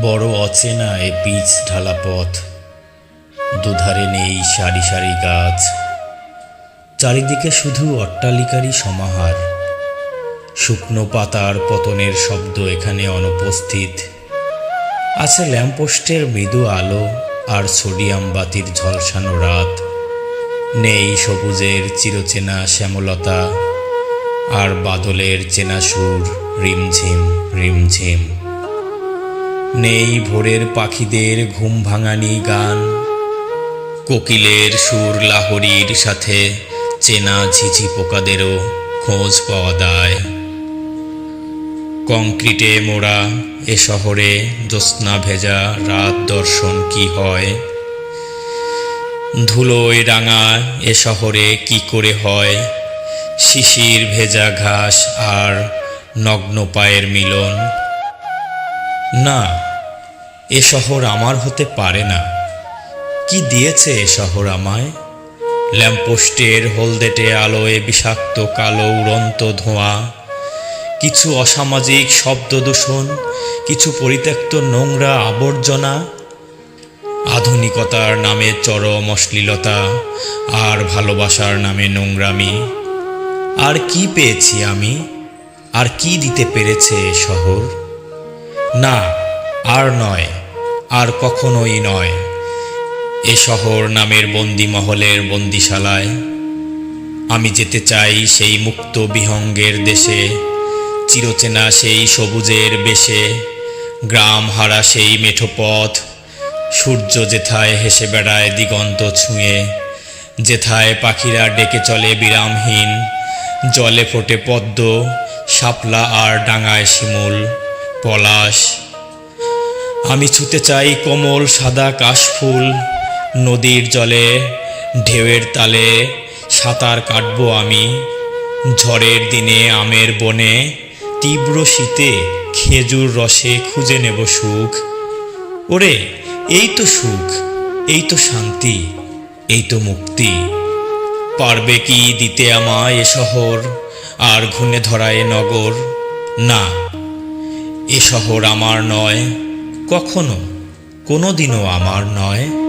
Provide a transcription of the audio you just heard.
অচেনা এ পিচ ঢালা পথ। দুধারে নেই সারি সারি গাছ। চারিদিকে শুধু অট্টালিকারই সমাহার। শুকনো পাতার পতনের শব্দ এখানে অনুপস্থিত। আছে ল্যাম্পপোস্টের মৃদু আলো আর সোডিয়াম বাতির ঝলসানো রাত। নেই সবুজের চিরচেনা শ্যামলতা। আর বাদলের চেনা সুর রিমঝিম রিমঝিম। নেই ভোরের পাখিদের ঘুম ভাঙানি গান। কোকিলের সুর লাহরির সাথে চেনা ঝিঝি পোকাদেরও খোঁজ পাওয়া যায় কংক্রিটে মোড়া এ শহরে জ্যোৎস্না ভেজা রাত দর্শন কি হয়? ধুলোয় রাঙা এ শহরে কি করে হয়? শিশির ভেজা ঘাস আর নগ্ন পায়ের মিলন না, এ শহর আমার হতে পারে না। কি দিয়েছে এ শহর আমায়? ল্যাম্পপোস্টের হলদেটে আলোয় বিষাক্ত কালো উড়ন্ত ধোঁয়া, কিছু অসামাজিক শব্দ দূষণ, কিছু পরিত্যক্ত নোংরা আবর্জনা, আধুনিকতার নামে চরম অশ্লীলতা, আর ভালোবাসার নামে নোংরামি। আর কি পেয়েছি আমি? আর কি দিতে পেরেছে শহর? না, আর নয়, আর কখনোই নয়। এ শহর নামের বন্দি মহলের বন্দিশালায় আমি যেতে চাই সেই মুক্ত বিহঙ্গের দেশে, চিরচেনা সেই সবুজের বেশে, গ্রাম হারা সেই মেঠো পথ, সূর্য যেথায় হেসে বেড়ায় দিগন্ত ছুঁয়ে, যেথায় পাখিরা ডেকে চলে বিরামহীন, জলে ফোটে পদ্ম, শাপলা আর ডাঙায় শিমুল। পলাশ। আমি ছুতে চাই কোমল সাদা কাশফুল। নদীর জলে, ঢেউয়ের তালে সাঁতার কাটবো আমি। ঝড়ের দিনে আমের বনে তীব্র শীতে খেজুর রসে খুঁজে নেব সুখ। ওরে, এই তো সুখ, এই তো শান্তি, এই তো মুক্তি। পারবে কি দিতে আমায় এ শহর, আর ঘুণে ধরায় নগর? না। এ শহর আমার নয় কখনো কোনো দিনও আমার নয়।